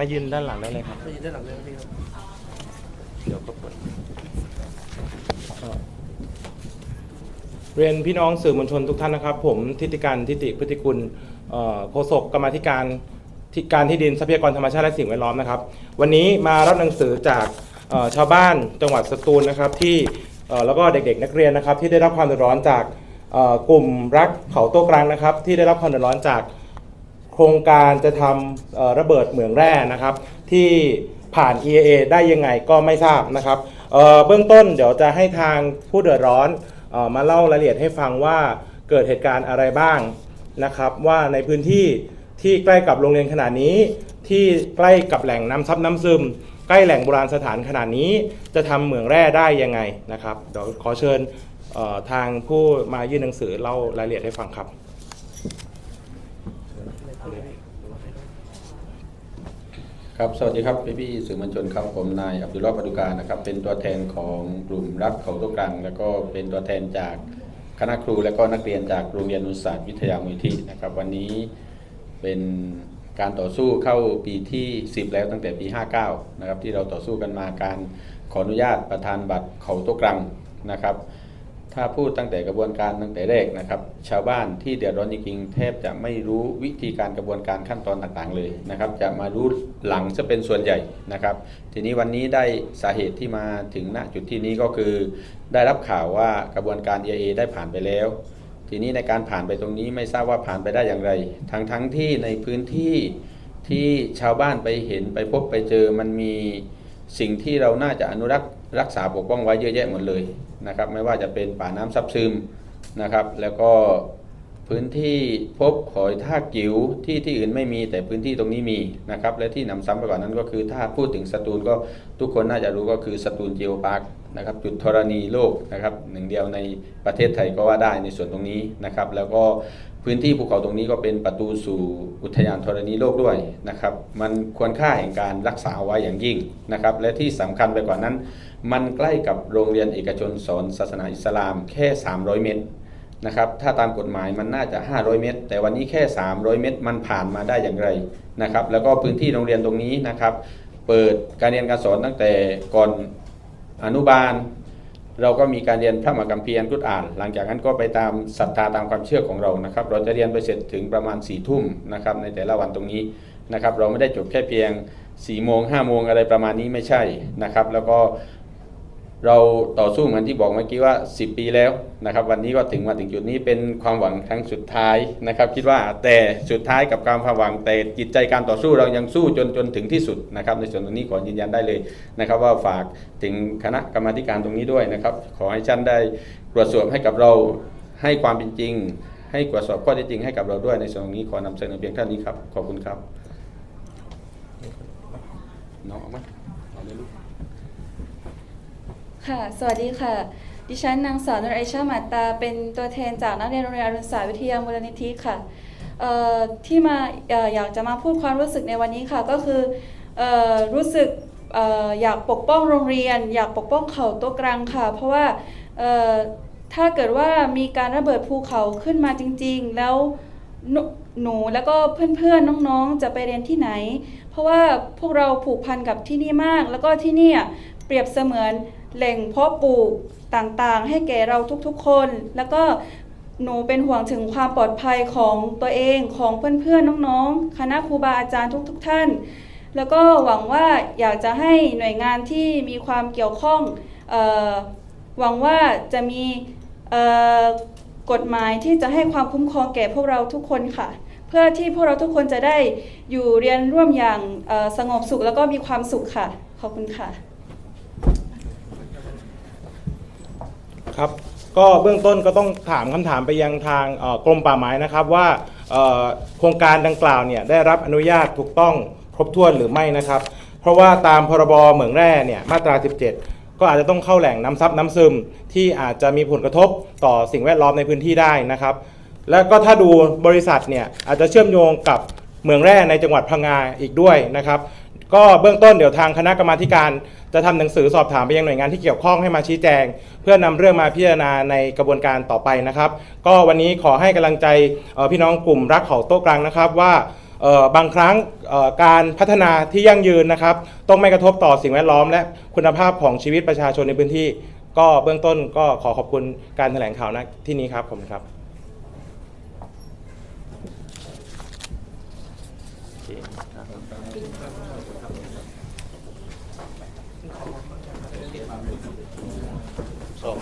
มายืนด้านหลังได้เลยครับไปยืนด้านหลังเลยพี่ครับเดี๋ยวก็เปิดเรียนพี่น้องสื่อมวลชนทุกท่านนะครับ ผมทิติการทิติพฤติกุลโฆษกกรรมธิการที่การที่ดินทรัพยากรธรรมชาติและสิ่งแวดล้อมนะครับ วันนี้มารับหนังสือจากชาวบ้านจังหวัดสตูลนะครับที่แล้วก็เด็กๆนักเรียนนะครับ ที่ได้รับความเดือดร้อนจากกลุ่มรักเขาโต้กลางนะครับ ที่ได้รับความเดือดร้อนจาก ครงการจะทำระเบิดเหมืองแร่นะครับ ที่ผ่าน EAA ได้ยังไงก็ไม่ทราบนะครับเเบื้องต้นเดี๋ยวจะให้ทางผู้เดือดร้อนออมาเล่ารายละเอียดให้ฟังว่าเกิดเหตุการณ์อะไรบ้างนะครับ ว่าในพื้นที่ที่ใกล้กับโรงเรียนขนาดนี้ ที่ใกล้กับแหล่งน้ำซับน้ำซึม ใกล้แหล่งโบราณสถานขนาดนี้ จะทำเหมืองแร่ได้ยังไงนะครับเดี๋ยวขอเชิญทางผู้มายื่นหนังสือเล่ารายละเอียดให้ฟังครับ ครับสวัสดีครับพี่พี่สื่อมวลชนครับผมนายอับดุลลอฮ์ปาดุกานะครับเป็นตัวแทนของกลุ่มรักเขาตกกลางแล้วก็เป็นตัวแทนจากคณะครูและก็นักเรียนจากโรงเรียนอุตสาหวิทยามูลที่นะครับ วันนี้เป็นการต่อสู้เข้าปีที่ 10 แล้วตั้งแต่ปี 59 นะครับที่เราต่อสู้กันมาการขออนุญาตประธานบัตรเขาตกกลางนะครับ ถ้าพูดตั้งแต่กระบวนการตั้งแต่แรกนะครับ ชาวบ้านที่เดือดร้อนจริงๆแทบจะไม่รู้วิธีการกระบวนการขั้นตอนต่างๆเลยนะครับ จะมารู้หลังจะเป็นส่วนใหญ่นะครับ ทีนี้วันนี้ได้สาเหตุที่มาถึงณจุดที่นี้ก็คือ ได้รับข่าวว่ากระบวนการ EIA ได้ผ่านไปแล้ว ทีนี้ในการผ่านไปตรงนี้ไม่ทราบว่าผ่านไปได้อย่างไร ทั้งทั้งที่ในพื้นที่ที่ชาวบ้านไปเห็นไปพบไปเจอมันมีสิ่งที่เราน่าจะอนุรักษ์ รักษาปกป้องไว้เยอะแยะหมดเลยนะครับไม่ว่าจะเป็นป่าน้ำซับซึมนะครับ แล้วก็พื้นที่พบหอยทากจิ๋วที่ที่อื่นไม่มีแต่พื้นที่ตรงนี้มีนะครับและที่หนำซ้ำไปกว่านั้นก็คือถ้าพูดถึงสตูลก็ทุกคนน่าจะรู้ก็คือสตูลจิโอพาร์คนะครับจุดธรณีโลกนะครับหนึ่งเดียวในประเทศไทยก็ว่าได้ในส่วนตรงนี้นะครับแล้วก็พื้นที่ภูเขาตรงนี้ก็เป็นประตูสู่อุทยานธรณีโลกด้วยนะครับมันควรค่าแห่งการรักษาไว้อย่างยิ่งนะครับและที่สำคัญไปกว่านั้น มันใกล้กับโรงเรียนเอกชนสอนศาสนาอิสลามแค่ 300 เมตรนะครับถ้าตามกฎหมายมันน่าจะ 500 เมตร แต่วันนี้แค่ 300 เมตร มันผ่านมาได้อย่างไรนะครับแล้วก็พื้นที่โรงเรียนตรงนี้นะครับเปิดการเรียนการสอนตั้งแต่ก่อนอนุบาล เราก็มีการเรียนพระมหาคัมภีร์อันกุรอาน หลังจากนั้นก็ไปตามศรัทธาตามความเชื่อของเรานะครับเราจะเรียนไปเสร็จถึงประมาณ4ี่ทุ่มนะครับในแต่ละวันตรงนี้นะครับเราไม่ได้จบแค่เพียง4ี่โมงห้าโมงอะไรประมาณนี้ไม่ใช่นะครับแล้วก็ เราต่อสู้เหมือนที่บอกเมื่อกี้ว่า 10 ปีแล้วนะครับ วันนี้ก็ถึงมาถึงจุดนี้เป็นความหวังครั้งสุดท้ายนะครับ คิดว่าแต่สุดท้ายกับความหวังแต่จิตใจการต่อสู้เรายังสู้จนจนถึงที่สุดนะครับ ในส่วนตรงนี้ขอยืนยันได้เลยนะครับ ว่าฝากถึงคณะกรรมการตรงนี้ด้วยนะครับ ขอให้ท่านได้ตรวจสอบให้กับเราให้ความเป็นจริง ให้ตรวจสอบข้อเท็จจริงให้กับเราด้วยในส่วนตรงนี้ขอนำเสนอเพียงเท่านี้ครับขอบคุณครับน้องเอามเอาเลยลูก ค่ะ สวัสดีค่ะ ดิฉันนางสาวนรไอชามาตา เป็นตัวแทนจากนักเรียนโรงเรียนอรุณศาสตร์วิทยามูลนิธิค่ะที่มาอยากจะมาพูดความรู้สึกในวันนี้ค่ะ ก็คืออรู้สึกออยากปกป้องโรงเรียน อยากปกป้องเขาต๊ะกลางค่ะ เพราะว่าถ้าเกิดว่ามีการระเบิดภูเขาขึ้นมาจริง ๆ แล้วหนูหนูแล้วก็เพื่อนๆน้องๆ จะไปเรียนที่ไหน เพราะว่าพวกเราผูกพันกับที่นี่มาก แล้วก็ที่นี่อะเปรียบเสมือน แหล่งเพาะปลูกต่างๆ ให้แก่เราทุกๆคน แล้วก็หนูเป็นห่วงถึงความปลอดภัยของตัวเองของเพื่อนๆน้องๆ คณะครูบาอาจารย์ทุก ๆ ท่าน แล้วก็หวังว่าอยากจะให้หน่วยงานที่มีความเกี่ยวข้องออหวังว่าจะมีกฎหมายที่จะให้ความคุ้มครองแก่พวกเราทุกคนค่ะ เพื่อที่พวกเราทุกคนจะได้อยู่เรียนร่วมอย่างสงบสุขแล้วก็มีความสุขค่ะ ขอบคุณค่ะ ครับก็เบื้องต้นก็ต้องถามคำถามไปยังทางเอ่อกรมป่าไม้นะครับว่าเอ่อโครงการดังกล่าวเนี่ยได้รับอนุญาตถูกต้องครบถ้วนหรือไม่นะครับ เพราะว่าตามพรบเหมืองแร่เนี่ยมาตรา 17 ก็อาจจะต้องเข้าแหล่งน้ำซับน้ำซึม ที่อาจจะมีผลกระทบต่อสิ่งแวดล้อมในพื้นที่ได้นะครับ แล้วก็ถ้าดูบริษัทเนี่ยอาจจะเชื่อมโยงกับเหมืองแร่ในจังหวัดพังงาอีกด้วยนะครับ ก็เบื้องต้นเดี๋ยวทางคณะกรรมาธิการจะทำหนังสือสอบถามไปยังหน่วยงานที่เกี่ยวข้องให้มาชี้แจง เพื่อนำเรื่องมาพิจารณาในกระบวนการต่อไปนะครับ ก็วันนี้ขอให้กำลังใจพี่น้องกลุ่มรักเขาโต๊ะกลางนะครับว่าบางครั้งการพัฒนาที่ยั่งยืนนะครับ ต้องไม่กระทบต่อสิ่งแวดล้อม และคุณภาพของชีวิตประชาชนในพื้นที่ ก็เบื้องต้นก็ขอขอบคุณการแถลงข่าวณที่นี้ครับขอบคุณ สอง